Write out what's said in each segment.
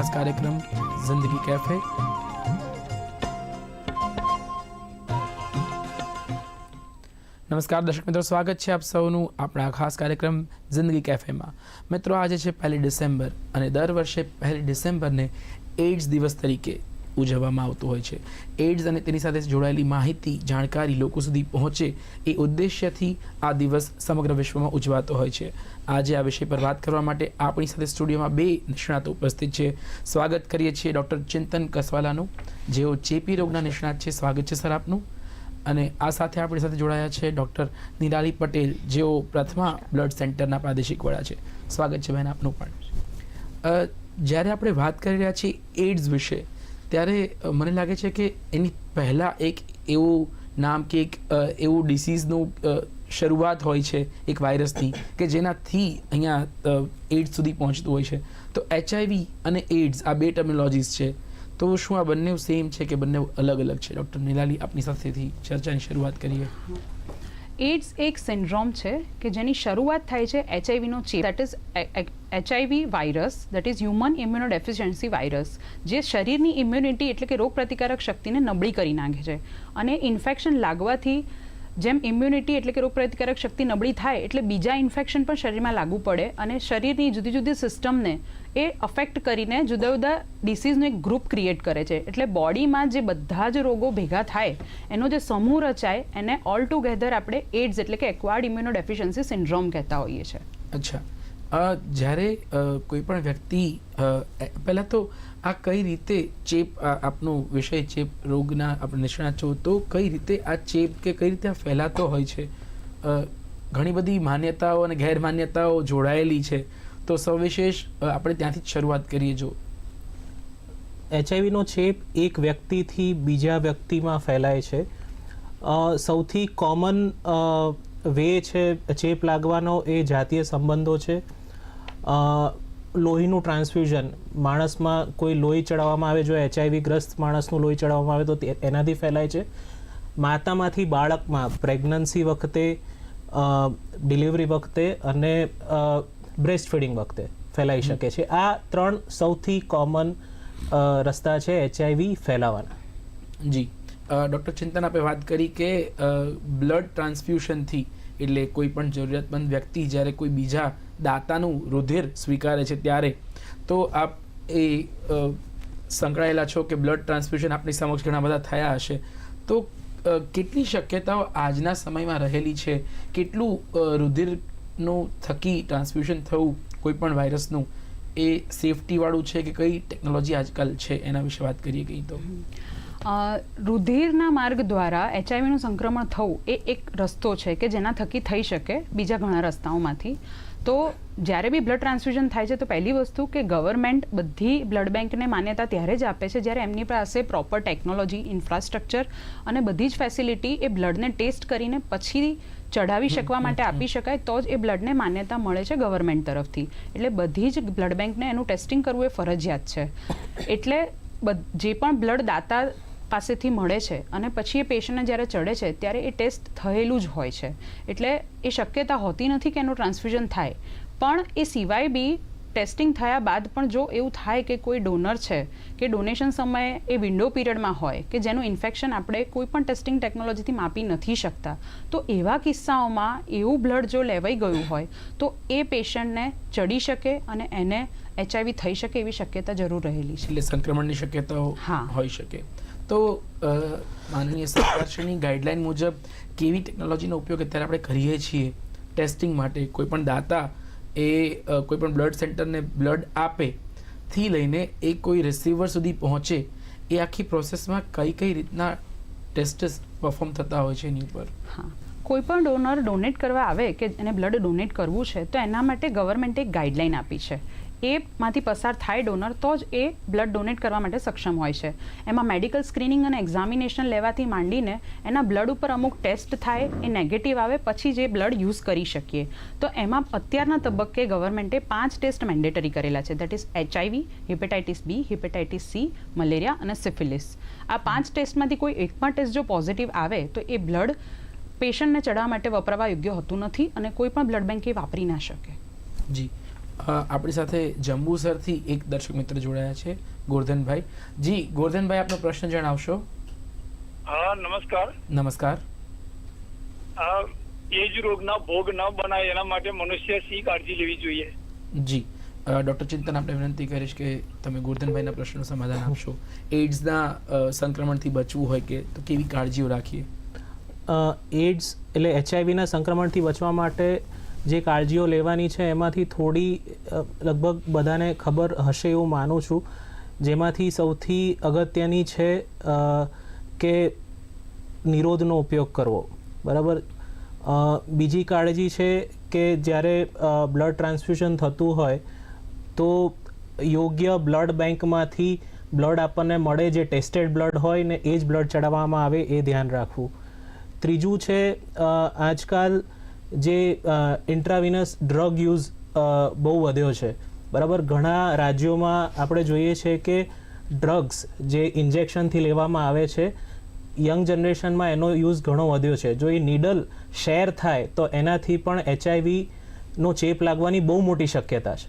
ખાસ કાર્યક્રમ જિંદગી કેફે. નમસ્કાર, દર્શક મિત્રો, સ્વાગત છે આપ સૌનું આપણા ખાસ કાર્યક્રમ જિંદગી કેફેમાં. મિત્રો, આજે છે પહેલી ડિસેમ્બર અને દર વર્ષે પહેલી ડિસેમ્બરને એઇડ્સ દિવસ તરીકે ઉજવવામાં આવતું હોય છે. એઇડ્સ અને તેની સાથે જોડાયેલી માહિતી, જાણકારી લોકો સુધી પહોંચે એ ઉદ્દેશ્યથી આ દિવસ સમગ્ર વિશ્વમાં ઉજવાતો હોય છે. આજે આ વિષય પર વાત કરવા માટે આપણી સાથે સ્ટુડિયોમાં બે નિષ્ણાતો ઉપસ્થિત છે. સ્વાગત કરીએ છીએ ડૉક્ટર ચિંતન કસવાલાનું, જેઓ ચેપી રોગના નિષ્ણાત છે. સ્વાગત છે સર આપનું. અને આ સાથે આપણી સાથે જોડાયા છે ડૉક્ટર નિરાલી પટેલ, જેઓ પ્રથમા બ્લડ સેન્ટરના પ્રાદેશિક વડા છે. સ્વાગત છે બહેન આપનું પણ. જ્યારે આપણે વાત કરી રહ્યા છીએ એડ્સ વિશે ત્યારે મને લાગે છે કે એની પહેલાં એક એવું નામ કે એક એવું ડિસીઝનું શરૂઆત હોય છે એક વાયરસથી કે જેનાથી અહીંયા એઇડ્સ સુધી પહોંચતું હોય છે. તો એચઆઈવી અને એઇડ્સ આ બે ટર્મિનોલોજીસ છે. તો શું આ બંને સેમ છે કે બંને અલગ અલગ છે? ડૉક્ટર નિલાલી આપની સાથેથી ચર્ચાની શરૂઆત કરીએ. એડ્સ એક સિન્ડ્રોમ છે કે જેની શરૂઆત થાય છે એચઆઈવીનો ચેપ. That is HIV virus that is human immunodeficiency virus જે શરીરની ઇમ્યુનિટી એટલે કે રોગ પ્રતિકારક શક્તિને નબળી કરી નાખે છે. અને ઇન્ફેક્શન લાગવાથી જેમ ઇમ્યુનિટી એટલે કે રોગ પ્રતિકારક શક્તિ નબળી થાય, એટલે બીજા ઇન્ફેક્શન પણ શરીરમાં લાગુ પડે અને શરીરની જુદી જુદી સિસ્ટમને એ અફેક્ટ કરીને જુદા જુદા ડિસીઝનું એક ગ્રુપ ક્રિએટ કરે છે. એટલે બોડીમાં જે બધા જ રોગો ભેગા થાય, એનો જે સમૂહ રચાય, એને ઓલ ટુગેધર આપણે એડ્સ એટલે કે એક્વાર્ડ ઇમ્યુનોડેફિશિયન્સી સિન્ડ્રોમ કહેતા હોઈએ છીએ અચ્છા. જ્યારે કોઈ પણ વ્યક્તિ પહેલાં તો આ કઈ રીતે ચેપ આપનો વિષય ચેપ રોગના આપણે નિષ્ણાત છો, તો કઈ રીતે આ ચેપ કે કઈ રીતે આ ફેલાતો હોય છે? ઘણી બધી માન્યતાઓ અને ગેરમાન્યતાઓ જોડાયેલી છે. તો સવિશેષ આપણે ત્યાંથી જ શરૂઆત કરીએ, જો. એચઆઈવીનો ચેપ એક વ્યક્તિથી બીજા વ્યક્તિમાં ફેલાય છે. સૌથી કોમન વે છે ચેપ લાગવાનો એ જાતીય સંબંધો છે. લોહીનું ટ્રાન્સફ્યુઝન માણસમાં કોઈ લોહી ચડાવવામાં આવે, જો એચઆઈવી ગ્રસ્ત માણસનું લોહી ચડાવવામાં આવે, તો એનાથી ફેલાય છે. માતામાંથી બાળકમાં પ્રેગ્નન્સી વખતે ડિલિવરી વખતે અને બ્રેસ્ટ ફીડિંગ વખતે ફેલાઈ શકે છે. આ ત્રણ સૌથી કોમન રસ્તા છે એચઆઈવી ફેલાવાના. જી. ડૉક્ટર ચિંતન આપે વાત કરી કે બ્લડ ટ્રાન્સફ્યુશનથી એટલે કોઈ પણ જરૂરિયાતમંદ વ્યક્તિ જ્યારે કોઈ બીજા દાતાનું રુધિર સ્વીકારે છે ત્યારે તો આપ એ સંકળાયેલા છો કે બ્લડ ટ્રાન્સફ્યુશન આપણી સમક્ષ ઘણા બધા થયા હશે. તો કેટલી શક્યતાઓ આજના સમયમાં રહેલી છે? કેટલું અ, રુધિરનું થકી ટ્રાન્સફ્યુશન થવું કોઈપણ વાયરસનું એ સેફટીવાળું છે કે કઈ ટેકનોલોજી આજકાલ છે એના વિશે વાત કરીએ કંઈ તો? રુધિરના માર્ગ દ્વારા એચઆઈવીનું સંક્રમણ થવું એ એક રસ્તો છે કે જેના થકી થઈ શકે બીજા ઘણા રસ્તાઓમાંથી. તો જ્યારે બી બ્લડ ટ્રાન્સફ્યુઝન થાય છે તો પહેલી વસ્તુ કે ગવર્મેન્ટ બધી બ્લડ બેંકને માન્યતા ત્યારે જ આપે છે જ્યારે એમની પાસે પ્રોપર ટેકનોલોજી ઇન્ફ્રાસ્ટ્રક્ચર અને બધી જ ફેસિલિટી એ બ્લડને ટેસ્ટ કરીને પછી ચઢાવી શકવા માટે આપી શકાય તો જ એ બ્લડને માન્યતા મળે છે ગવર્મેન્ટ તરફથી. એટલે બધી જ બ્લડ બેંકને એનું ટેસ્ટિંગ કરવું એ ફરજિયાત છે. એટલે જે પણ બ્લડ દાતા પાસેથી મળે છે અને પછી એ પેશન્ટને જ્યારે ચડે છે ત્યારે એ ટેસ્ટ થયેલું જ હોય છે. એટલે એ શક્યતા હોતી નથી કે એનું ટ્રાન્સફ્યુઝન થાય. પણ એ સિવાય બી ટેસ્ટિંગ થયા બાદ પણ જો એવું થાય કે કોઈ ડોનર છે કે ડોનેશન સમયે એ વિન્ડો પીરિયડમાં હોય કે જેનું ઇન્ફેક્શન આપણે કોઈ પણ ટેસ્ટિંગ ટેકનોલોજીથી માપી નથી શકતા તો એવા કિસ્સાઓમાં એવું બ્લડ જો લેવાઈ ગયું હોય તો એ પેશન્ટને ચડી શકે અને એને એચઆઈવી થઈ શકે એવી શક્યતા જરૂર રહેલી છે. એટલે સંક્રમણની શક્યતાઓ હા. હોઈ શકે. તો માનનીય સરકારશ્રીની ગાઈડલાઈન મુજબ કેવી ટેકનોલોજીનો ઉપયોગ અત્યારે આપણે કરીએ છીએ? ટેસ્ટિંગ માટે કોઈ પણ દાતા એ કોઈપણ બ્લડ સેન્ટરને બ્લડ આપે, થી લઈને એ કોઈ રિસીવર સુધી પહોંચે, એ આખી પ્રોસેસમાં કઈ કઈ રીતના ટેસ્ટ પરફોર્મ થતા હોય છે એની ઉપર. હા. કોઈ પણ ડોનર ડોનેટ કરવા આવે કે એને બ્લડ ડોનેટ કરવું છે, તો એના માટે ગવર્મેન્ટે એક ગાઈડલાઈન આપી છે. એમાંથી પસાર થાય ડોનર, તો જ એ બ્લડ ડોનેટ કરવા માટે સક્ષમ હોય છે. એમાં મેડિકલ સ્ક્રીનિંગ અને એક્ઝામિનેશન લેવાથી માંડીને એના બ્લડ ઉપર અમુક ટેસ્ટ થાય, એ નેગેટિવ આવે, પછી જે બ્લડ યુઝ કરી શકીએ. તો એમાં અત્યારના તબક્કે ગવર્મેન્ટે પાંચ ટેસ્ટ મેન્ડેટરી કરેલા છે. That is HIV, hepatitis B, hepatitis C, malaria અને સિફિલિસ. આ પાંચ ટેસ્ટમાંથી કોઈ એક પણ ટેસ્ટ જો પોઝિટિવ આવે, તો એ બ્લડ પેશન્ટને ચડાવવા માટે વપરાવા યોગ્ય હોતું નથી અને કોઈ પણ બ્લડ બેંક એ વાપરી ના શકે. જી. આપણી સાથે જંબુસરથી એક દર્શક મિત્ર જોડાયા છે ગોરધનભાઈ. જી ગોરધનભાઈ આપનો પ્રશ્ન જણાવશો? હા નમસ્કાર. નમસ્કાર. આ જ રોગના ભોગ ન બનાય એના માટે મનુષ્ય શી કાળજી લેવી જોઈએ? જી. ડૉક્ટર ચિંતન આપણે વિનંતી કરીશ કે તમે ગોરધનભાઈના પ્રશ્નનું સમાધાન આપશો. એડ્સના સંક્રમણથી બચવું હોય કે તો કેવી કાળજીઓ રાખીએ? એડ્સ એટલે એચઆઈવીના સંક્રમણથી બચવા માટે જે કાળજીઓ લેવાની છે, એમાંથી થોડી લગભગ બધાને ખબર હશે એવું માનું છું. જેમાંથી સૌથી અગત્યની છે કે નિરોધનો ઉપયોગ કરવો. બરાબર? બીજી કાળજી છે કે જ્યારે બ્લડ ટ્રાન્સફ્યુઝન થતું હોય, તો યોગ્ય બ્લડ બેંકમાંથી બ્લડ આપણને મળે, જે ટેસ્ટેડ બ્લડ હોય ને એ જ બ્લડ ચડાવવામાં આવે એ ધ્યાન રાખવું. ત્રીજું છે આજકાલ જે ઇન્ટ્રાવિનસ ડ્રગ યુઝ બહુ વધ્યો છે. બરાબર? ઘણા રાજ્યોમાં આપણે જોઈએ છે કે ડ્રગ્સ જે ઇન્જેક્શનથી લેવામાં આવે છે યંગ જનરેશનમાં એનો યુઝ ઘણો વધ્યો છે. જો એ નીડલ શેર થાય, તો એનાથી પણ એચઆઈવીનો ચેપ લાગવાની બહુ મોટી શક્યતા છે.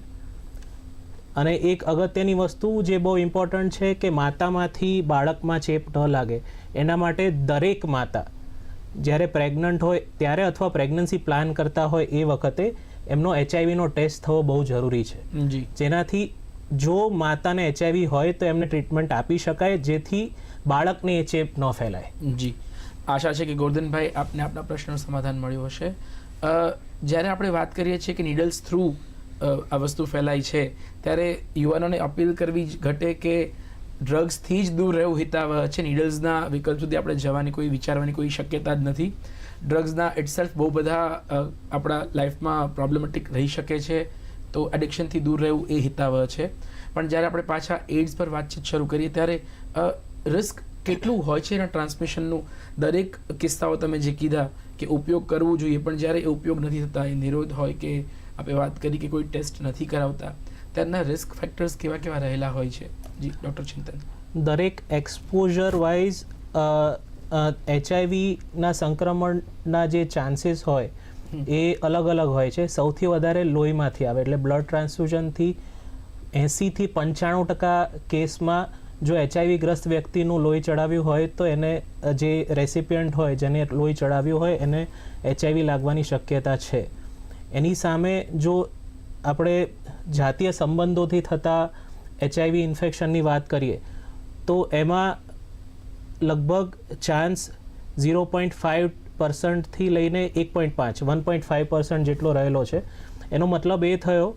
અને એક અગત્યની વસ્તુ જે બહુ ઇમ્પોર્ટન્ટ છે કે માતામાંથી બાળકમાં ચેપ ન લાગે. એના માટે દરેક માતા જ્યારે પ્રેગ્નન્ટ હોય ત્યારે અથવા પ્રેગ્નન્સી પ્લાન કરતા હોય એ વખતે એમનો એચઆઈવીનો ટેસ્ટ થવો બહુ જરૂરી છે. જી. જેનાથી જો માતાને એચઆઈવી હોય તો એમને ટ્રીટમેન્ટ આપી શકાય જેથી બાળકને એ ચેપ ન ફેલાય. જી. આશા છે કે ગોરધનભાઈ આપને આપણા પ્રશ્નનું સમાધાન મળ્યું હશે. જ્યારે આપણે વાત કરીએ છીએ કે નીડલ્સ થ્રુ આ વસ્તુ ફેલાય છે ત્યારે યુવાનોને અપીલ કરવી ઘટે કે ડ્રગ્સથી જ દૂર રહેવું હિતાવહ છે નીડલ્સના વિકલ્પ સુધી આપણે જવાની કોઈ વિચારવાની કોઈ શક્યતા જ નથી. ડ્રગ્સના ઇટસેલ્ફ બહુ બધા આપણા લાઈફમાં પ્રોબ્લેમેટિક રહી શકે છે. તો એડિક્શનથી દૂર રહેવું એ હિતાવહ છે. પણ જ્યારે આપણે પાછા એડ્સ પર વાતચીત શરૂ કરીએ ત્યારે રિસ્ક કેટલું હોય છે એના ટ્રાન્સમિશનનું દરેક કિસ્સાઓ તમે જે કીધા કે ઉપયોગ કરવો જોઈએ, પણ જ્યારે એ ઉપયોગ નથી થતા, એ નિરોધ હોય કે આપણે વાત કરી કે કોઈ ટેસ્ટ નથી કરાવતા, ત્યારના રિસ્ક ફેક્ટર્સ કેવા કેવા રહેલા હોય છે. જી ડૉક્ટર ચિંતન. દરેક એક્સપોઝર વાઇઝ એચઆઈવીના સંક્રમણના જે ચાન્સીસ હોય એ અલગ અલગ હોય છે. સૌથી વધારે લોહીમાંથી આવે એટલે બ્લડ ટ્રાન્સફ્યુઝનથી એંસીથી પંચાણું ટકા કેસમાં જો એચઆઈવી ગ્રસ્ત વ્યક્તિનું લોહી ચડાવ્યું હોય તો એને જે રેસિપિયન્ટ હોય જેને લોહી ચડાવ્યું હોય એને એચઆઈવી લાગવાની શક્યતા છે. એની સામે જો આપણે જાતીય સંબંધોથી થતા એચઆઈવી ઇન્ફેક્શનની વાત કરીએ તો એમાં લગભગ ચાન્સ ઝીરો પોઈન્ટ ફાઇવ પર્સન્ટથી લઈને એક પોઈન્ટ પાંચ વન પોઈન્ટ ફાઇવ પર્સન્ટ જેટલો રહેલો છે. એનો મતલબ એ થયો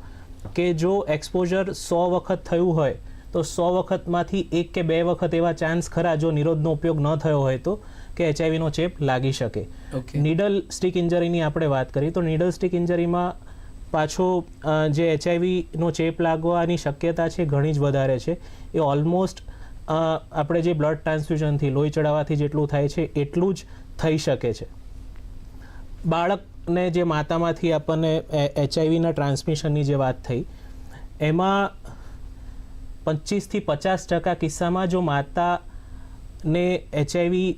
કે જો એક્સપોઝર સો વખત થયું હોય તો સો વખતમાંથી એક કે બે વખત એવા ચાન્સ ખરા જો નિરોધનો ઉપયોગ ન થયો હોય તો કે એચઆઈવીનો ચેપ લાગી શકે. નીડલ સ્ટિક ઇન્જરીની આપણે વાત કરી તો નીડલ સ્ટિક ઇન્જરીમાં પાછો જે એચઆઈવીનો ચેપ લાગવાની શક્યતા છે ઘણી જ વધારે છે. એ ઓલમોસ્ટ આપણે જે બ્લડ ટ્રાન્સફ્યુઝનથી લોહી ચડાવવાથી જેટલું થાય છે એટલું જ થઈ શકે છે. બાળકને જે માતામાંથી આપણને એચઆઈવીના ટ્રાન્સમિશનની જે વાત થઈ, એમાં પચીસથી પચાસ ટકા કિસ્સામાં જો માતાને એચઆઈવી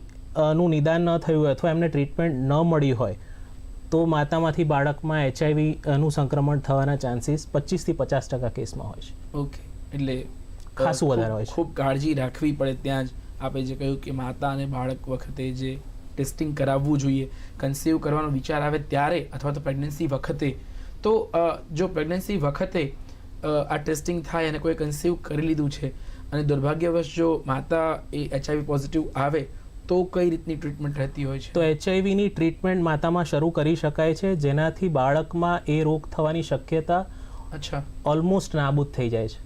નું નિદાન ન થયું અથવા એમને ટ્રીટમેન્ટ ન મળી હોય તો માતામાંથી બાળકમાં એચઆઈવી નું સંક્રમણ થવાના ચાન્સીસ પચીસથી પચાસ ટકા કેસમાં હોય છે. ઓકે એટલે ખાસું વધારે હોય છે. ખૂબ કાળજી રાખવી પડે ત્યાં જ. આપણે જે કહ્યું કે માતા અને બાળક વખતે જે ટેસ્ટિંગ કરાવવું જોઈએ કન્સીવ કરવાનો વિચાર આવે ત્યારે અથવા તો પ્રેગ્નન્સી વખતે. તો જો પ્રેગ્નન્સી વખતે આ ટેસ્ટિંગ થાય અને કોઈ કન્સીવ કરી લીધું છે અને દુર્ભાગ્યવશ જો માતા એ એચઆઈવી પોઝિટિવ આવે તો કઈ રીતની ટ્રીટમેન્ટ રહેતી હોય છે? તો એચઆઈવીની ટ્રીટમેન્ટ માતામાં શરૂ કરી શકાય છે જેનાથી બાળકમાં એ રોગ થવાની શક્યતા અચ્છા. ઓલમોસ્ટ નાબૂદ થઈ જાય છે.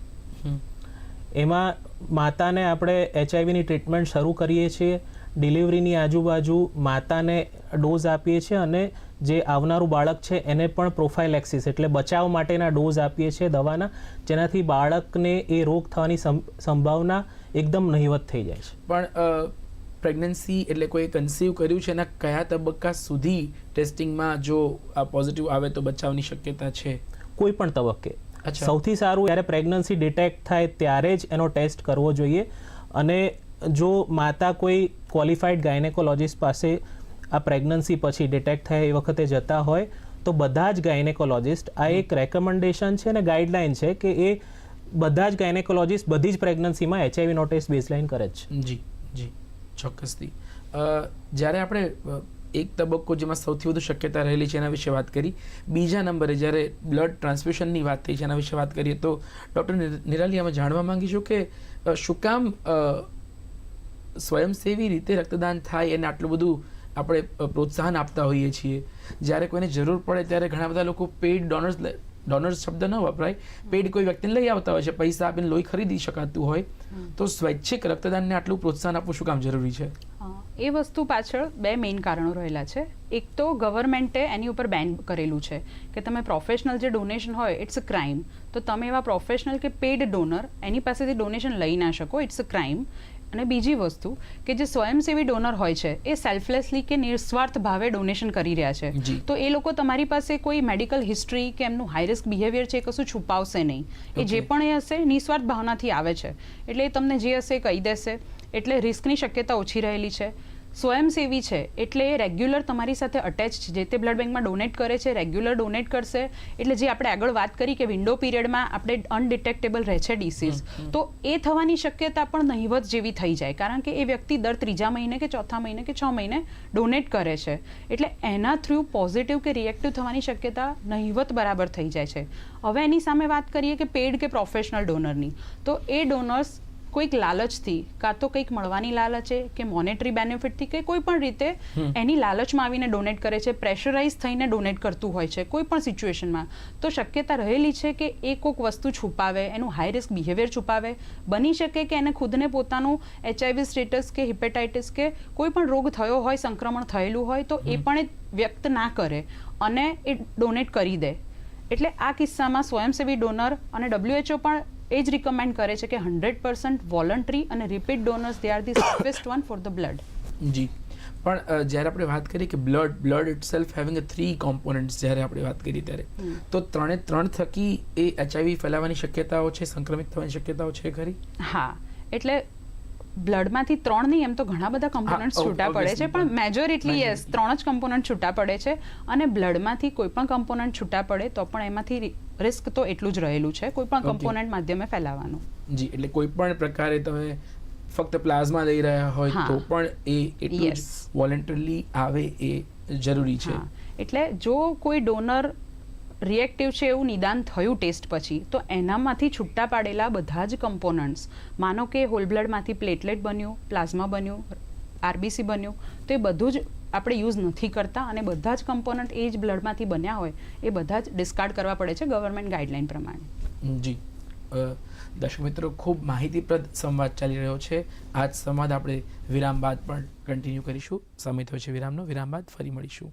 એમાં માતાને આપણે એચઆઈવીની ટ્રીટમેન્ટ શરૂ કરીએ છીએ ડિલિવરીની આજુબાજુ માતાને ડોઝ આપીએ છીએ અને જે આવનારું બાળક છે એને પણ પ્રોફાઇલેક્સિસ એટલે બચાવ માટેના ડોઝ આપીએ છીએ દવાના જેનાથી બાળકને એ રોગ થવાની સંભાવના એકદમ નહિવત થઈ જાય છે. પણ પ્રેગ્નન્સી એટલે કોઈ કન્સીવ કર્યું છે એના કયા તબક્કા સુધી ટેસ્ટિંગમાં જો આ પોઝિટિવ આવે તો બચાવની શક્યતા છે? કોઈ પણ તબક્કે. અચ્છા. સૌથી સારું જ્યારે પ્રેગ્નન્સી ડિટેક્ટ થાય ત્યારે જ એનો ટેસ્ટ કરવો જોઈએ. અને જો માતા કોઈ ક્વોલિફાઈડ ગાયનેકોલોજીસ્ટ પાસે આ પ્રેગ્નન્સી પછી ડિટેક્ટ થાય એ વખતે જતા હોય તો બધા જ ગાયનેકોલોજિસ્ટ આ એક રેકમેન્ડેશન છે અને ગાઈડલાઇન છે કે એ બધા જ ગાયનેકોલોજિસ્ટ બધી જ પ્રેગ્નન્સીમાં એચઆઈવી નો ટેસ્ટ બેઝલાઇન કરે છે. જી જી. ચોક્કસથી. જ્યારે આપણે એક તબક્કો જેમાં સૌથી વધુ શક્યતા રહેલી છે એના વિશે વાત કરી, બીજા નંબરે જ્યારે બ્લડ ટ્રાન્સફ્યુશનની વાત થઈ છે એના વિશે વાત કરીએ તો ડૉક્ટર નિરાલી અમે જાણવા માંગીશું કે શું કામ સ્વયંસેવી રીતે રક્તદાન થાય એને આટલું બધું આપણે પ્રોત્સાહન આપતા હોઈએ છીએ? જ્યારે કોઈને જરૂર પડે ત્યારે ઘણા બધા લોકો પેઇડ ડોનર્સ ડોનર્સ શબ્દ ન વપરાય. પેડ કોઈ વ્યક્તિને લઈ આવતા હોય છે પૈસા આપીને લોહી ખરીદી શકાતું હોય તો સ્વૈચ્છિક રક્તદાનને આટલું પ્રોત્સાહન આપવું શું કામ જરૂરી છે? એ વસ્તુ પાછળ બે મેઇન કારણો રહેલા છે. એક તો ગવર્મેન્ટે એની ઉપર બેન કરેલું છે કે તમે પ્રોફેશનલ જે ડોનેશન હોય ઇટ્સ અ ક્રાઇમ તો તમે એવા પ્રોફેશનલ કે પેડ ડોનર એની પાસેથી ડોનેશન લઈ ના શકો ઇટ્સ અ ક્રાઇમ અને બીજી વસ્તુ કે જે સ્વયંસેવી ડોનર હોય છે એ સેલ્ફલેસલી કે નિસ્વાર્થ ભાવે ડોનેશન કરી રહ્યા છે. તો એ લોકો તમારી પાસે કોઈ મેડિકલ હિસ્ટ્રી કે એમનું હાઈ રિસ્ક બિહેવિયર છે એ કશું છુપાવશે નહીં. એ જે પણ એ હશે નિસ્વાર્થ ભાવનાથી આવે છે. એટલે એ તમને જે હશે એ કહી દેશે. એટલે રિસ્કની શક્યતા ઓછી રહેલી છે. સ્વયંસેવી છે એટલે એ રેગ્યુલર તમારી સાથે અટેચ છે. જે તે બ્લડ બેંકમાં ડોનેટ કરે છે રેગ્યુલર ડોનેટ કરશે. એટલે જે આપણે આગળ વાત કરી કે વિન્ડો પીરિયડમાં આપણે અનડિટેક્ટેબલ રહે છે ડિસીઝ તો એ થવાની શક્યતા પણ નહિવત જેવી થઈ જાય. કારણ કે એ વ્યક્તિ દર ત્રીજા મહિને કે ચોથા મહિને કે છ મહિને ડોનેટ કરે છે. એટલે એના થ્રુ પોઝિટિવ કે રિએક્ટિવ થવાની શક્યતા નહિવત બરાબર થઈ જાય છે. હવે એની સામે વાત કરીએ કે પેડ કે પ્રોફેશનલ ડોનરની તો એ ડોનર્સ કોઈક લાલચથી કાં તો કંઈક મળવાની લાલચે કે મોનેટરી બેનિફિટથી કે કોઈ પણ રીતે એની લાલચમાં આવીને ડોનેટ કરે છે પ્રેશરાઇઝ થઈને ડોનેટ કરતું હોય છે કોઈ પણ સિચ્યુએશનમાં તો શક્યતા રહેલી છે કે એ કોઈક વસ્તુ છુપાવે એનું હાઈ રિસ્ક બિહેવિયર છુપાવે બની શકે કે એને ખુદને પોતાનું એચઆઈવી સ્ટેટસ કે હિપેટાઇટિસ કે કોઈ પણ રોગ થયો હોય સંક્રમણ થયેલું હોય તો એ પણ વ્યક્ત ના કરે અને એ ડોનેટ કરી દે. એટલે આ કિસ્સામાં સ્વયંસેવી ડોનર અને ડબ્લ્યુએચઓ પણ એ જ રિકમેન્ડ કરે છે કે હંડ્રેડ પર્સન્ટ વોલન્ટરી અને repeat donors they are the safest one for the blood જી. પણ જ્યારે આપણે વાત કરીએ કે blood blood itself having a three components જ્યારે આપણે વાત કરીએ ત્યારે તો ત્રણે ત્રણ થકી એ એચઆઈવી ફેલાવાની શક્યતાઓ છે સંક્રમિત થવાની શક્યતાઓ છે ખરી? હા. એટલે બ્લડમાંથી ત્રણ નહીં એમ તો ઘણા બધા કમ્પોનન્ટ છૂટા પડે છે પણ મેજોરિટલી યસ ત્રણ જ કમ્પોનન્ટ છૂટા પડે છે અને બ્લડમાંથી કોઈ પણ કમ્પોનન્ટ છૂટા પડે તો પણ એમાંથી રિસ્ક તો એટલું જ રહેલું છે કોઈ પણ કમ્પોનન્ટ માધ્યમે ફેલાવાનું. જી એટલે કોઈ પણ પ્રકારે તમે ફક્ત પ્લાઝમા લઈ રહ્યા હોય તો પણ એ એટલું જ. વોલેન્ટરલી આવે એ જરૂરી છે. એટલે જો કોઈ ડોનર રિએક્ટિવ છે એવું નિદાન થયું ટેસ્ટ પછી તો એનામાંથી છૂટા પાડેલા બધા જ કમ્પોનન્ટ્સ માનો કે હોલ બ્લડમાંથી પ્લેટલેટ બન્યું પ્લાઝમા બન્યું આરબીસી બન્યું તો એ બધું જ આપણે યુઝ નથી કરતા અને બધા જ કમ્પોનન્ટ એ જ બ્લડમાંથી બન્યા હોય, એ બધા જ ડિસ્કાર્ડ કરવા પડે છે ગવર્મેન્ટ ગાઈડલાઈન પ્રમાણે. જી. દર્શક મિત્રો, ખૂબ માહિતીપ્રદ સંવાદ ચાલી રહ્યો છે. આ જ સંવાદ આપણે વિરામ બાદ પણ કન્ટિન્યુ કરીશું. સમય થયો છે વિરામનો. વિરામ બાદ ફરી મળીશું.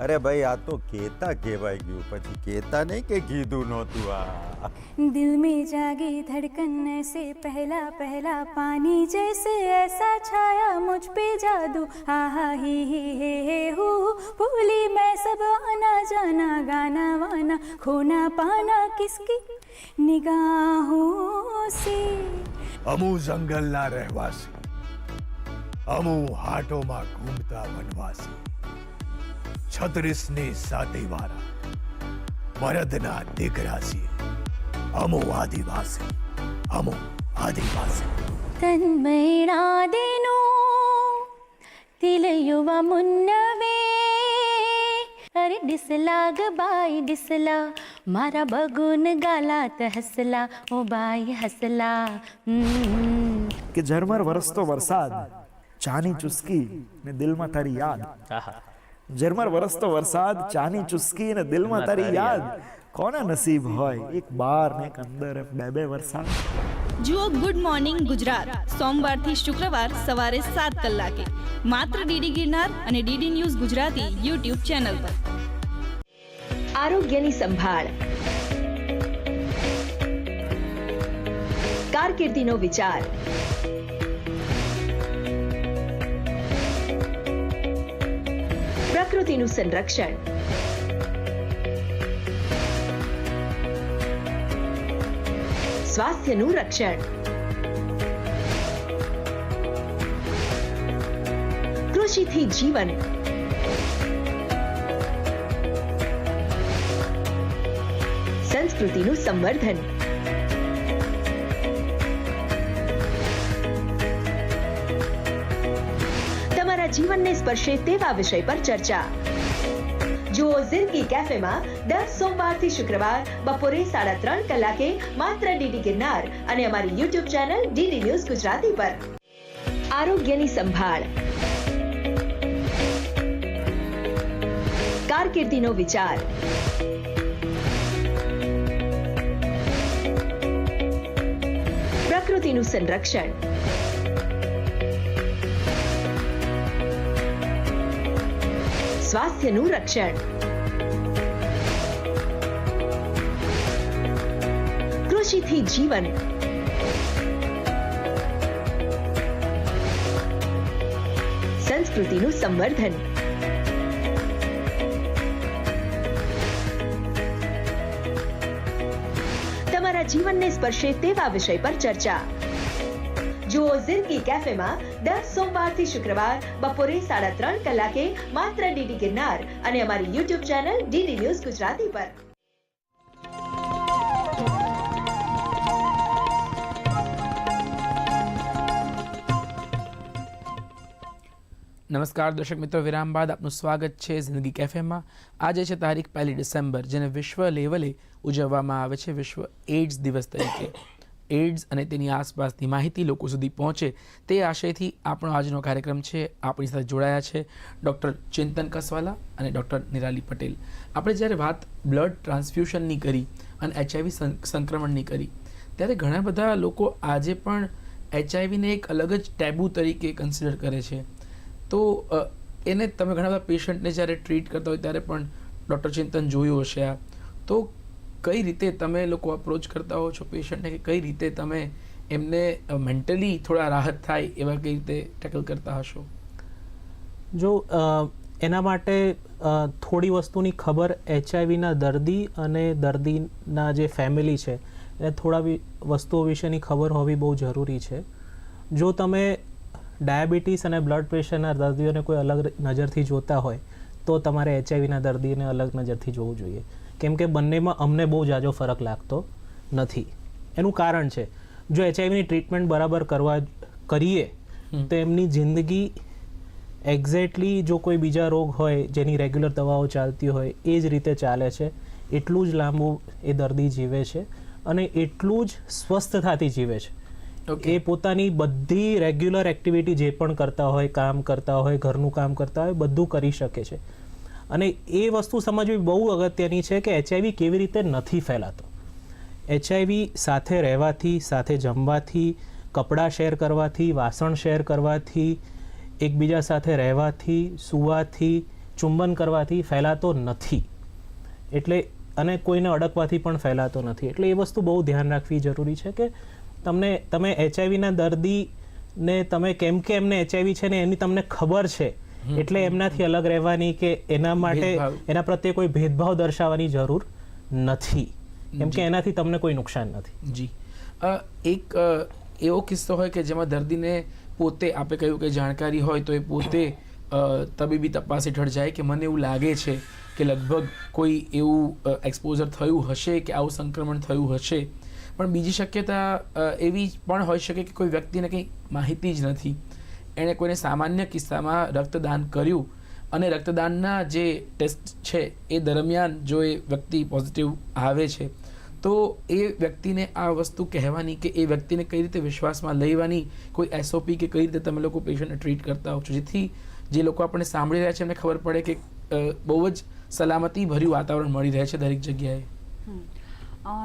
અરે ભાઈ આ તો કેતા કહેવાય ગયું પછી કેતા નહીં કે કીધું નહોતું આ दिल में जागी धड़कन ऐसे पहला पहला पानी जैसे ऐसा छाया मुझ पे जादू आहा ही ही हे हे हूँ भूली मैं सब आना जाना गाना वाना खोना पाना किसकी निगाहों से અમુ જંગલના રહેવાસી અમુ હાટોમાં ઘૂમતા વનવાસી છત્રીસની સાતી વાળા મરદના દીકરા છીએ અમો આદિવાસી અમો આદિવાસી. ತನ್ಮೈಣಾದೆನು અરે ಮುನ್ನವೇ ગ ಡಿಸಲಾಗ ಬಾಯಿ મારા બગુન ಬಗುನ್ ગાલાત હસલા ઓ બાઈ હસલા. કે ઝરમર વરસતો વરસાદ ચાની ચુસ્કી ને દિલમાં તારી યાદ. આહા. ઝરમર વરસતો વરસાદ ચાની ચુસ્કી ને દિલમાં તારી યાદ. કોના નસીબ હોય એક બાર ને એક અંદર બે બે વરસાદ? જુઓ ગુડ મોર્નિંગ ગુજરાત. સોમવારથી શુક્રવાર સવારે સાત કલાકે. માત્ર ડીડી ગિરનાર અને DD news Gujarati YouTube channel પર. આરોગ્યની સંભાળ. કારકિર્દીનો વિચાર. પ્રકૃતિનું સંરક્ષણ સ્વાસ્થ્યનું રક્ષણ કૃષિથી જીવન સંસ્કૃતિનું સંવર્ધન જીવનને સ્પર્શે તેવા વિષય પર ચર્ચા. જુઓ જિંદગી કેફેમાં દર સોમવારથી શુક્રવાર બપોરે સાડા ત્રણ કલાકે માત્ર ડીડી ગિરનાર અને અમારી YouTube channel DD news Gujarati પર. આરોગ્યની સંભાળ. કારકિર્દીનો વિચાર. પ્રકૃતિનું સંરક્ષણ. સ્વાસ્થ્યનું રક્ષણ કૃષિથી જીવન સંસ્કૃતિનું સંવર્ધન તમારા જીવનને સ્પર્શે તેવા વિષય પર ચર્ચા જુઓ જિંદગી કેફેમાં દર સોમવારથી શુક્રવાર બપોરે સાડા ત્રણ કલાકે માત્ર ડીડી ગિરનાર અને અમારી YouTube channel DD news Gujarati પર. નમસ્કાર, દર્શક મિત્રો, વિરામ બાદ આપનું સ્વાગત છે જિંદગી કેફેમાં આજે છે તારીખ પહેલી ડિસેમ્બર, જેને વિશ્વ લેવલે ઉજવવામાં આવે છે, વિશ્વ એડ્સ દિવસ તરીકે. એડ્સ અને તેની આસપાસની માહિતી લોકો સુધી પહોંચે તે આશયથી આપણો આજનો કાર્યક્રમ છે. આપણી સાથે જોડાયા છે ડૉક્ટર ચિંતન કસવાલા અને ડૉક્ટર નિરાલી પટેલ. આપણે જ્યારે વાત બ્લડ ટ્રાન્સફ્યુશનની કરી અને એચઆઈવી સંક્રમણની કરી, ત્યારે ઘણા બધા લોકો આજે પણ એચઆઈવીને એક અલગ જ ટેબુ તરીકે કન્સિડર કરે છે. તો એને તમે ઘણા બધા પેશન્ટને જ્યારે ટ્રીટ કરતા હોય ત્યારે પણ ડૉક્ટર ચિંતન જોયું હશે આ. તો કઈ રીતે તમે લોકો અપ્રોચ કરતા હો છો પેશન્ટને કે કઈ રીતે તમે એમને મેન્ટલી થોડા રાહત થાય એવા કઈ રીતે ટેકલ કરતા હશો? જો એના માટે થોડી વસ્તુની ખબર એચઆઈવીના દર્દી અને દર્દીના જે ફેમિલી છે એને થોડા વસ્તુઓ વિશેની ખબર હોવી બહુ જરૂરી છે. જો તમે ડાયાબિટીસ અને બ્લડ પ્રેશરના દર્દીઓને કોઈ અલગ નજરથી જોતા હોય, તો તમારે એચઆઈવીના દર્દીને અલગ નજરથી જોવું જોઈએ. કેમ કે બંનેમાં અમને બહુ જાજો ફરક લાગતો નથી. એનું કારણ છે જો એચઆઈવીની ટ્રીટમેન્ટ બરાબર કરવા કરીએ તો એમની જિંદગી એક્ઝેક્ટલી જો કોઈ બીજા રોગ હોય જેની રેગ્યુલર દવાઓ ચાલતી હોય એ જ રીતે ચાલે છે. એટલું જ લાંબુ એ દર્દી જીવે છે અને એટલું જ સ્વસ્થતાથી જીવે છે. એ પોતાની બધી રેગ્યુલર એક્ટિવિટી જે પણ કરતા હોય કામ કરતા હોય ઘરનું કામ કરતા હોય બધું કરી શકે છે. અને એ વસ્તુ સમજવી બહુ અગત્યની છે કે એચઆઈવી કેવી રીતે નથી ફેલાતો. એચઆઈવી સાથે રહેવાથી, સાથે જમવાથી, કપડાં શેર કરવાથી, વાસણ શેર કરવાથી, એકબીજા સાથે રહેવાથી, સૂવાથી, ચુંબન કરવાથી ફેલાતો નથી. એટલે અને કોઈને અડકવાથી પણ ફેલાતો નથી. એટલે એ વસ્તુ બહુ ધ્યાન રાખવી જરૂરી છે કે તમને, તમે એચઆઈવીના દર્દીને તમે કેમ કે એમને એચઆઈવી છે ને એની તમને ખબર છે એટલે એમનાથી અલગ રહેવાની કે એના માટે એના પ્રત્યે કોઈ ભેદભાવ દર્શાવવાની જરૂર નથી. કેમ કે એનાથી તમને કોઈ નુકસાન નથી. જી. એક એવો કિસ્સો હોય કે જેમાં દર્દીને પોતે આપે કહ્યું કે જાણકારી હોય તો એ પોતે તબીબી તપાસ હેઠળ જાય કે મને એવું લાગે છે કે લગભગ કોઈ એવું એક્સપોઝર થયું હશે કે આવું સંક્રમણ થયું હશે. પણ બીજી શક્યતા એવી પણ હોઈ શકે કે કોઈ વ્યક્તિને કંઈ માહિતી જ નથી. એણે કોઈને સામાન્ય કિસ્સામાં રક્તદાન કર્યું અને રક્તદાનના જે ટેસ્ટ છે એ દરમિયાન જો એ વ્યક્તિ પોઝિટિવ આવે છે, તો એ વ્યક્તિને આ વસ્તુ કહેવાની કે એ વ્યક્તિને કઈ રીતે વિશ્વાસમાં લેવાની, કોઈ એસઓપી કે કઈ રીતે તમે લોકો પેશન્ટને ટ્રીટ કરતા હો છો? જેથી જે લોકો આપણને સાંભળી રહ્યા છે, એમને ખબર પડે કે બહુ જ સલામતી ભર્યું વાતાવરણ મળી રહે છે દરેક જગ્યાએ.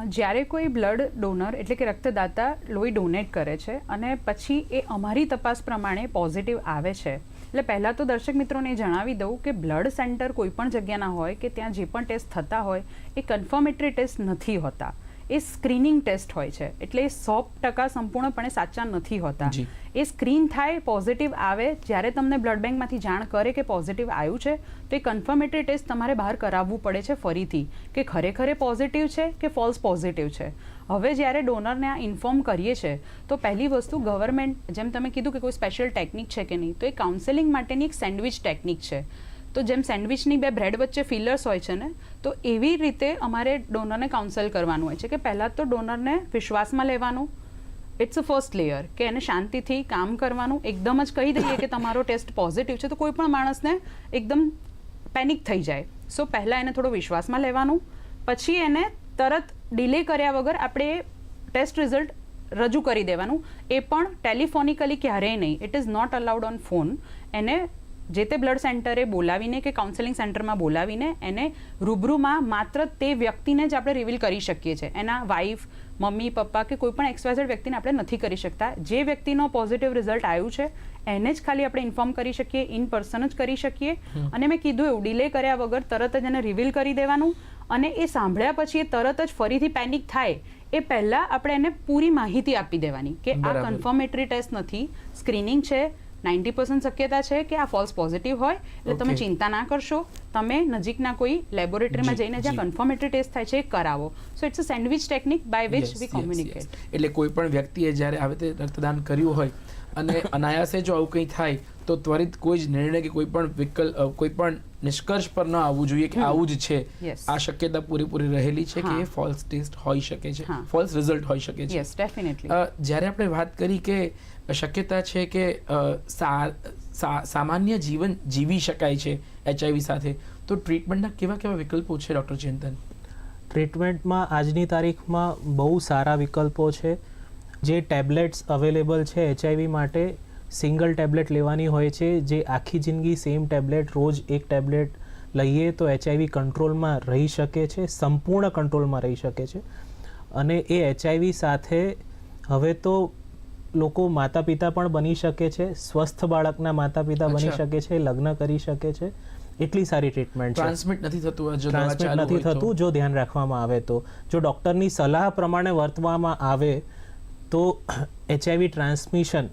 જ્યારે કોઈ બ્લડ ડોનર એટલે કે રક્તદાતા લોહી ડોનેટ કરે છે અને પછી એ અમારી તપાસ પ્રમાણે પોઝિટિવ આવે છે. એટલે પહેલાં તો દર્શક મિત્રોને જણાવી દઉં કે બ્લડ સેન્ટર કોઈ પણ જગ્યાના હોય કે ત્યાં જે પણ ટેસ્ટ થતા હોય એ કન્ફર્મેટરી ટેસ્ટ નથી હોતા. એ સ્ક્રીનિંગ ટેસ્ટ હોય છે. એટલે એ સો ટકા સંપૂર્ણપણે સાચા નથી હોતા. એ સ્ક્રીન થાય પોઝિટિવ આવે જ્યારે તમને બ્લડ બેંકમાંથી જાણ કરે કે પોઝિટિવ આવ્યું છે તો એ કન્ફર્મેટરી ટેસ્ટ તમારે બહાર કરાવવું પડે છે ફરીથી કે ખરેખર પોઝિટિવ છે કે ફોલ્સ પોઝિટિવ છે. હવે જ્યારે ડોનરને આ ઇન્ફોર્મ કરીએ છીએ તો પહેલી વસ્તુ ગવર્મેન્ટ જેમ તમે કીધું કે કોઈ સ્પેશિયલ ટેકનિક છે કે નહીં તો એ કાઉન્સેલિંગ માટેની એક સેન્ડવિચ ટેકનિક છે. તો જેમ સેન્ડવિચની બે બ્રેડ વચ્ચે ફિલર્સ હોય છે ને, તો એવી રીતે અમારે ડોનરને કાઉન્સલ કરવાનું હોય છે કે પહેલાં તો ડોનરને વિશ્વાસમાં લેવાનું. ઇટ્સ અ ફર્સ્ટ લેયર કે એને શાંતિથી કામ કરવાનું. એકદમ જ કહી દઈએ કે તમારો ટેસ્ટ પોઝિટિવ છે તો કોઈ પણ માણસને એકદમ પેનિક થઈ જાય. સો પહેલાં એને થોડો વિશ્વાસમાં લેવાનું. પછી એને તરત ડિલે કર્યા વગર આપણે ટેસ્ટ રિઝલ્ટ રજૂ કરી દેવાનું. એ પણ ટેલિફોનિકલી ક્યારેય નહીં. It is not allowed on phone એને જે તે બ્લડ સેન્ટરે બોલાવીને કે કાઉન્સેલિંગ સેન્ટરમાં બોલાવીને એને રૂબરૂમાં માત્ર તે વ્યક્તિને જ આપણે રિવીલ કરી શકીએ છીએ. એના વાઈફ મમ્મી પપ્પા કે કોઈ પણ એક્સવાઇઝેડ વ્યક્તિને આપણે નથી કરી શકતા. જે વ્યક્તિનો પોઝિટિવ રિઝલ્ટ આવ્યું છે એને જ ખાલી આપણે ઇન્ફોર્મ કરી શકીએ ઇન પર્સન જ કરી શકીએ. અને મેં કીધું એવું ડિલે કર્યા વગર તરત જ એને રિવીલ કરી દેવાનું અને એ સાંભળ્યા પછી એ તરત જ ફરીથી પેનિક થાય એ પહેલાં આપણે એને પૂરી માહિતી આપી દેવાની કે આ કન્ફર્મેટરી ટેસ્ટ નથી સ્ક્રીનિંગ છે નાઇન્ટી પર્સન્ટ શક્યતા છે કે આ ફોલ્સ પોઝિટિવ હોય એટલે તમે ચિંતા ના કરશો. તમે નજીકના કોઈ લેબોરેટરીમાં જઈને જ્યાં કન્ફર્મેટરી ટેસ્ટ થાય છે એ કરાવો. So it's a sandwich technique by which we communicate એટલે કોઈ પણ વ્યક્તિએ જ્યારે આવે તે રક્તદાન કર્યું હોય અને અનાયાસે જો આવું કંઈ થાય તો ત્વરિત કોઈ જ નિર્ણય કે કોઈ પણ વિકલ્પ કોઈ પણ નિષ્કર્ષ પર ન આવવું જોઈએ કે આવું જ છે. આ શક્યતા પૂરેપૂરી રહેલી છે કે એ ફોલ્સ ટેસ્ટ હોઈ શકે છે. ફોલ્સ રિઝલ્ટ હોઈ શકે છે. યસ ડેફિનેટલી જ્યારે આપણે વાત કરી કે શક્યતા છે કે સામાન્ય જીવન જીવી શકાય છે એચઆઈવી સાથે. તો ટ્રીટમેન્ટના કેવા કેવા વિકલ્પો છે ડૉક્ટર ચિંતન? ટ્રીટમેન્ટમાં આજની તારીખમાં બહુ સારા વિકલ્પો છે. જે ટેબ્લેટ્સ અવેલેબલ છે એચઆઈવી માટે, સિંગલ ટેબ્લેટ લેવાની હોય છે. જે આખી જિંદગી સેમ ટેબ્લેટ, રોજ એક ટેબ્લેટ લઈએ તો એચઆઈવી કંટ્રોલમાં રહી શકે છે, સંપૂર્ણ કંટ્રોલમાં રહી શકે છે. અને એ એચઆઈવી સાથે હવે તો લોકો માતા પિતા પણ બની શકે છે સ્વસ્થ બાળકના માતા પિતા બની શકે છે લગ્ન કરી શકે છે. એટલી સારી ટ્રીટમેન્ટ ટ્રાન્સમિટ નથી થતું જો ટ્રાન્સમિટ નથી થતું જો ધ્યાન રાખવામાં આવે તો. જો ડૉક્ટરની સલાહ પ્રમાણે વર્તવામાં આવે તો એચઆઈવી ટ્રાન્સમિશન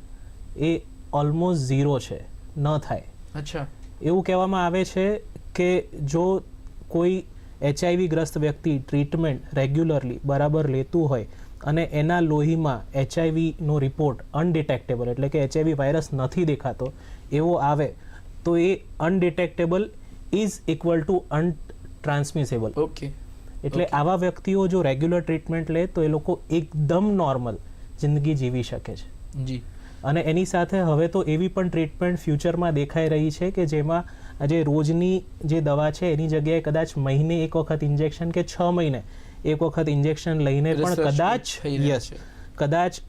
એ ઓલમોસ્ટ ઝીરો છે. ન થાય. અચ્છા. એવું કહેવામાં આવે છે કે જો કોઈ એચઆઈવી ગ્રસ્ત વ્યક્તિ ટ્રીટમેન્ટ રેગ્યુલરલી બરાબર લેતું હોય અને એના લોહીમાં એચઆઈવીનો રિપોર્ટ અનડિટેક્ટેબલ એટલે કે એચઆઈવી વાયરસ નથી દેખાતો એવો આવે તો એ undetectable is equal to untransmissible okay એટલે આવા વ્યક્તિઓ જો રેગ્યુલર ટ્રીટમેન્ટ લે તો એ લોકો એકદમ નોર્મલ જિંદગી જીવી શકે છે. જી. અને એની સાથે હવે તો એવી પણ ટ્રીટમેન્ટ ફ્યુચરમાં દેખાઈ રહી છે કે જેમાં આજે રોજની જે દવા છે એની જગ્યાએ કદાચ મહિને એક વખત ઇન્જેક્શન કે છ મહિને એક વખત ઇન્જેક્શન લઈને પણ કદાચ યસ કદાચ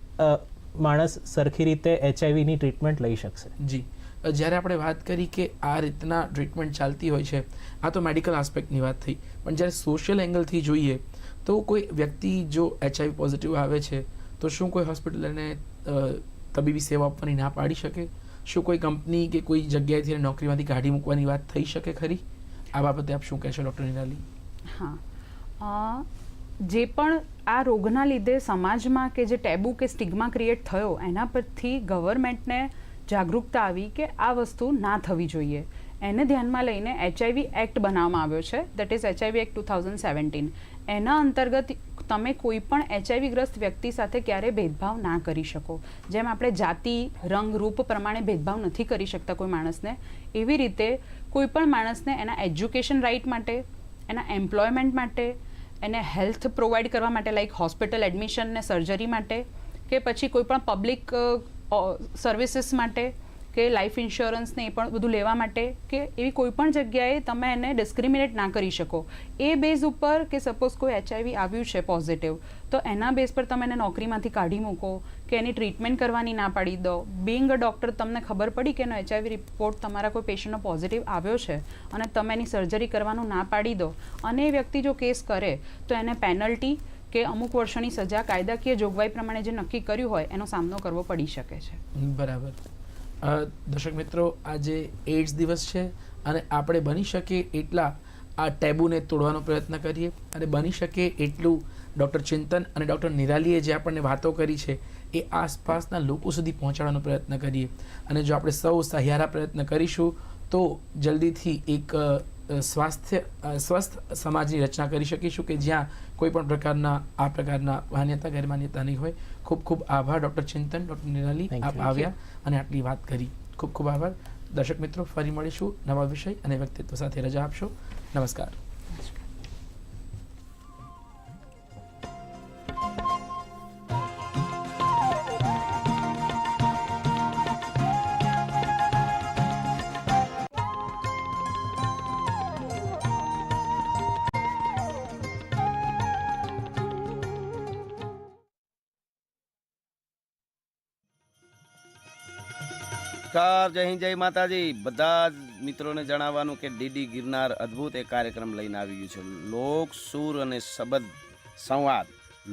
માણસ સરખી રીતે એચઆઈવીની ટ્રીટમેન્ટ લઈ શકશે. જી. જ્યારે આપણે વાત કરી કે આ રીતના ટ્રીટમેન્ટ ચાલતી હોય છે આ તો મેડિકલ આસ્પેક્ટની વાત થઈ. પણ જ્યારે સોશિયલ એંગલથી જોઈએ તો કોઈ વ્યક્તિ જો એચઆઈવી પોઝિટિવ આવે છે તો શું કોઈ હોસ્પિટલ એને તબીબી સેવા આપવાની ના પાડી શકે? શું કોઈ કંપની કે કોઈ જગ્યાએથી નોકરીમાંથી કાઢી મૂકવાની વાત થઈ શકે ખરી? આ બાબતે આપ શું કહેશો ડૉક્ટર નિરાલી? હા. જે પણ આ રોગના લીધે સમાજમાં કે જે ટેબુ કે સ્ટિગ્મા ક્રિએટ થયો, એના પરથી ગવર્મેન્ટને જાગૃતતા આવી કે આ વસ્તુ ના થવી જોઈએ. એને ધ્યાનમાં લઈને એચઆઈવી એક્ટ બનાવવામાં આવ્યો છે that is HIV act two thousand seventeen એના અંતર્ગત તમે કોઈ પણ એચઆઈવી ગ્રસ્ત વ્યક્તિ સાથે ક્યારેય ભેદભાવ ના કરી શકો. જેમ આપણે જાતિ, રંગ, રૂપ પ્રમાણે ભેદભાવ નથી કરી શકતા કોઈ માણસને, એવી રીતે કોઈ પણ માણસને એના એજ્યુકેશન રાઇટ માટે, એના એમ્પ્લોયમેન્ટ માટે એને હેલ્થ પ્રોવાઈડ કરવા માટે લાઈક હોસ્પિટલ એડમિશન ને સર્જરી માટે, કે પછી કોઈ પણ પબ્લિક સર્વિસીસ માટે, કે લાઈફ ઇન્સ્યોરન્સ ને એ પણ બધું લેવા માટે, કે એવી કોઈપણ જગ્યાએ તમે એને ડિસ્ક્રિમિનેટ ના કરી શકો. એ બેઝ ઉપર કે સપોઝ કોઈ એચઆઈવી આવ્યું છે પોઝિટિવ તો એના બેઝ પર તમે એને નોકરીમાંથી કાઢી મૂકો કે એની ટ્રીટમેન્ટ કરવાની ના પાડી દો. બિંગ અ ડૉક્ટર તમને ખબર પડી કે એનો એચઆઈવી રિપોર્ટ તમારા કોઈ પેશન્ટનો પોઝિટિવ આવ્યો છે અને તમે એની સર્જરી કરવાનું ના પાડી દો? અને એ વ્યક્તિ જો કેસ કરે, તો એને પેનલ્ટી કે અમુક વર્ષોની સજા, કાયદાકીય જોગવાઈ પ્રમાણે જે નક્કી કર્યું હોય, એનો સામનો કરવો પડી શકે છે. બરાબર. દર્શક મિત્રો આજે એડ્સ દિવસ છે અને આપણે બની શકે એટલા આ ટેબુને તોડવાનો પ્રયત્ન કરીએ અને બની શકે એટલું ડૉક્ટર ચિંતન અને ડૉક્ટર નિરાલીએ જે આપણને વાતો કરી છે એ આસપાસના લોકો સુધી પહોંચાડવાનો પ્રયત્ન કરીએ. અને જો આપણે સૌ સહિયારા પ્રયત્ન કરીશું તો જલ્દીથી એક સ્વાસ્થ્ય સ્વસ્થ સમાજની રચના કરી શકીશું કે જ્યાં કોઈ પણ પ્રકારના આ પ્રકારના માન્યતા ગેરમાન્યતા નહીં હોય. ખૂબ ખૂબ આભાર ડૉક્ટર ચિંતન ડૉક્ટર નિરાલી. આપ આવ્યા અને આટલી વાત કરી. ખૂબ ખૂબ આભાર. દર્શક મિત્રો ફરી મળીશું નવા વિષય અને વ્યક્તિત્વ સાથે રજા આપશો. નમસ્કાર. નમસ્કાર, જય હિન્દ, જય માતાજી. બધા જ મિત્રોને જણાવવાનું કે ડીડી ગિરનાર અદ્ભુત એ કાર્યક્રમ લઈને આવી ગયું છે. લોક, સુર અને શબદ સંવાદ.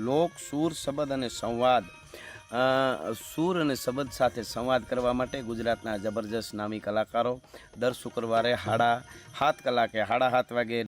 લોક, સુર, શબદ અને સંવાદ. સુર અને શબદ સાથે સંવાદ કરવા માટે ગુજરાતના જબરજસ્ત નામી કલાકારો દર શુક્રવારે હાડા સાત કલાકે, હાડા સાત વાગે